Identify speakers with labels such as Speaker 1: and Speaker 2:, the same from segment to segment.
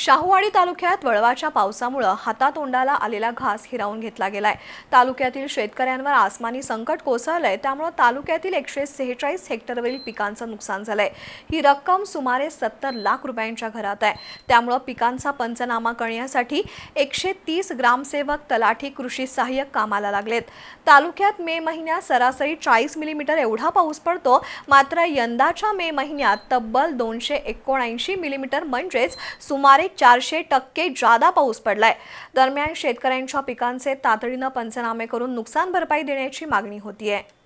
Speaker 1: शाहूवाडी तालुक्यात वळवाच्या पावसामुळं हातातोंडाला आलेला घास हिरावून घेतला गेलाय. तालुक्यातील शेतकऱ्यांवर आसमानी संकट कोसळलंय. त्यामुळं तालुक्यातील एकशे सेहेचाळीस हेक्टरवरील पिकांचं नुकसान झालंय. ही रक्कम सुमारे सत्तर लाख रुपयांच्या घरात आहे. त्यामुळं पिकांचा पंचनामा करण्यासाठी एकशे तीस ग्रामसेवक तलाठी कृषी सहाय्यक कामाला लागलेत. तालुक्यात मे महिन्यात सरासरी चाळीस मिलीमीटर एवढा पाऊस पडतो. मात्र यंदाच्या मे महिन्यात तब्बल दोनशे एकोणऐंशी मिलीमीटर म्हणजेच सुमारे चारशे टक्के जादा पाऊस पडलाय. दरम्यान शेतकऱ्यांच्या पिकांचे तातडीनं पंचनामे करून नुकसान भरपाई देण्याची मागणी होतीये.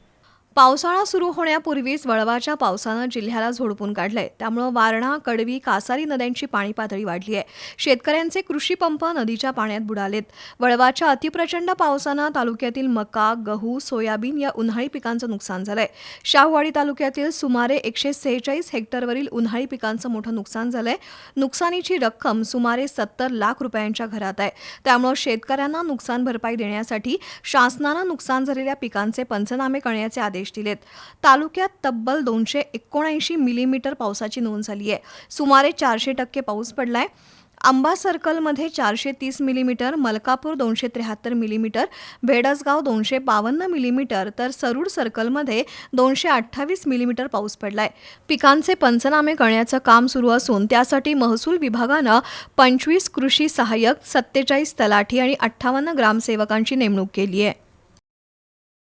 Speaker 1: पावसाळा सुरू होण्यापूर्वीच वळवाच्या पावसानं जिल्ह्याला झोडपून काढलंय. त्यामुळं वारणा कडवी कासारी नद्यांची पाणी पातळी वाढली आहे शेतकऱ्यांचे कृषी पंप नदीच्या पाण्यात बुडालेत. वळवाच्या अतिप्रचंड पावसानं तालुक्यातील मका गहू सोयाबीन या उन्हाळी पिकांचं नुकसान झालंय. शाहूवाडी तालुक्यातील सुमारे एकशे सेहेचाळीस हेक्टरवरील उन्हाळी पिकांचं मोठं नुकसान झालंय. नुकसानीची रक्कम सुमारे सत्तर लाख रुपयांच्या घरात आहे. त्यामुळं शेतकऱ्यांना नुकसान भरपाई देण्यासाठी शासनानं नुकसान झालेल्या पिकांचे पंचनामे करण्याचे आदेश दिलेत तालुक्यात तब्बल दोनशे एकोणऐंशी मिलीमीटर पावसाची नोंद झाली आहे. सुमारे चारशे टक्के पाऊस पडलाय. आंबा सर्कलमध्ये चारशे तीस मिलीमीटर मलकापूर दोनशे त्र्याहत्तर मिलीमीटर भेडसगाव दोनशे बावन्न मिलीमीटर तर सरूड सर्कलमध्ये दोनशे अठ्ठावीस मिलीमीटर पाऊस पडलाय. पिकांचे पंचनामे करण्याचं काम सुरू असून त्यासाठी महसूल विभागानं पंचवीस कृषी सहाय्यक सत्तेचाळीस तलाठी आणि अठ्ठावन्न ग्रामसेवकांची नेमणूक केली आहे.